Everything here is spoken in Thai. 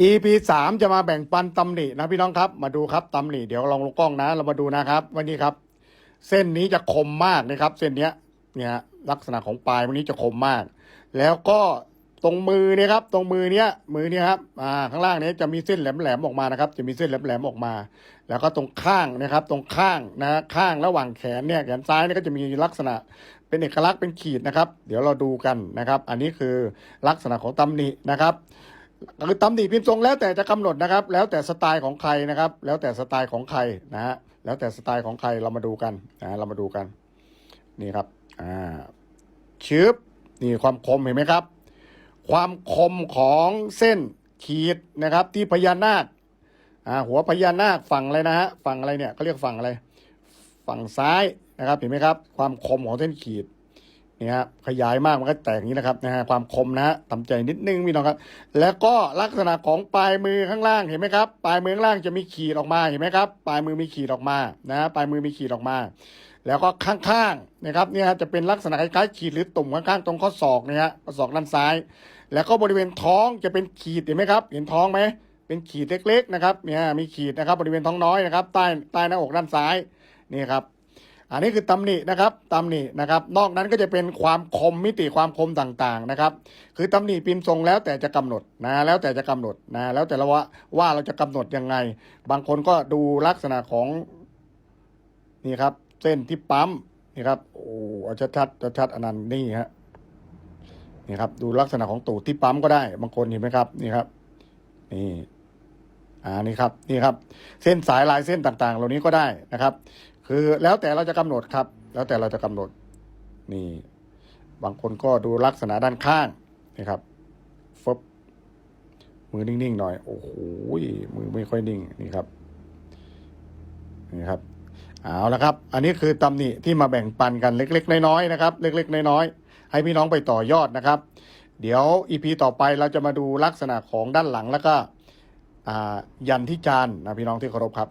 EP สามจะมาแบ่งปันตำหนินะพี่น้องครับ มาดูครับตำหนิเดี๋ยวลองลงกล้องนะ เรามาดูนะครับ วันนี้ครับ เส้นนี้จะคมมากนะครับ เส้นเนี้ยเนี่ยลักษณะของปลายวันนี้จะคมมาก แล้วก็ตรงมือเนี่ยครับ ตรงมือเนี้ยมือเนี้ยครับอ่าข้างล่างเนี้ยจะมีเส้นแหลมๆออกมานะครับ จะมีเส้นแหลมๆออกมา แล้วก็ตรงข้างนะครับ ตรงข้างนะข้างระหว่างแขนเนี่ยแขนซ้ายเนี่ยก็จะมีลักษณะเป็นเอกลักษณ์เป็นขีดนะครับ เดี๋ยวเราดูกันนะครับ อันนี้คือลักษณะของตำหนินะครับ คือตำหนิพิมพ์ทรงแล้วแต่จะกำหนดนะครับ แล้วแต่สไตล์ของใครนะครับ แล้วแต่สไตล์ของใครนะฮะแล้วแต่สไตล์ของใครเรามาดูกันนะเรามาดูกัน นี่ครับอ่าชืบนี่ความคมเห็นไหมครับ ความคมของเส้นขีดนะครับ ที่พญานาคอ่าหัวพญานาคฝั่งอะไรนะฮะฝั่งอะไรเนี่ยเขาเรียกฝั่งอะไร ฝั่งซ้ายนะครับเห็นไหมครับ ความคมของเส้นขีด นี่ฮะขยายมากมันก็แตกอย่างนี้นะครับนะฮะความคมนะฮะทำใจนิดนึงพี่น้องครับ แล้วก็ลักษณะของปลายมือข้างล่างเห็นไหมครับ ปลายมือข้างล่างจะมีขีดออกมาเห็นไหมครับปลายมือมีขีดออกมานะปลายมือมีขีดออกมา แล้วก็ข้างๆนะครับเนี่ยจะเป็นลักษณะคล้ายๆขีดหรือตุ่มข้างๆตรงข้อศอกเนี่ยฮะข้อศอกด้านซ้าย แล้วก็บริเวณท้องจะเป็นขีดเห็นไหมครับ เห็นท้องไหมเป็นขีดเล็กๆนะครับเนี่ยมีขีดนะครับบริเวณท้องน้อยนะครับใต้ใต้หน้าอกด้านซ้ายนี่ครับ อันนี้คือตำหนินะครับตำหนินะครับ นอกนั้นก็จะเป็นความคมมิติความคมต่างๆนะครับ คือตำหนิพิมพ์ทรงแล้วแต่จะกำหนดนะแล้วแต่จะกำหนดนะแล้วแต่ละว่าว่าเราจะกำหนดยังไง บางคนก็ดูลักษณะของนี่ครับ เส้นที่ปั๊มนี่ครับโอ้เอาชัดๆชัดๆอันนั้นนี่ฮะนี่ครับ ดูลักษณะของตูดที่ปั๊มก็ได้ บางคนเห็นไหมครับ นี่ครับ นี่อ่านี่ครับนี่ครับ เส้นสายลายเส้นต่างๆ เหล่านี้ก็ได้นะครับ คือแล้วแต่เราจะกำหนดครับ แล้วแต่เราจะกำหนด นี่ บางคนก็ดูลักษณะด้านข้างนี่ครับฟบมือนิ่งๆหน่อย โอ้โหมือไม่ค่อยนิ่งนี่ครับนี่ครับเอาละครับ อันนี้คือตำหนิที่มาแบ่งปันกันเล็ก ๆ น้อยๆนะครับ เล็ก ๆ น้อยๆให้พี่น้องไปต่อยอดนะครับ เดี๋ยวอีพีต่อไปเราจะมาดูลักษณะของด้านหลังแล้วก็ยันที่จานนะพี่น้องที่เคารพครับ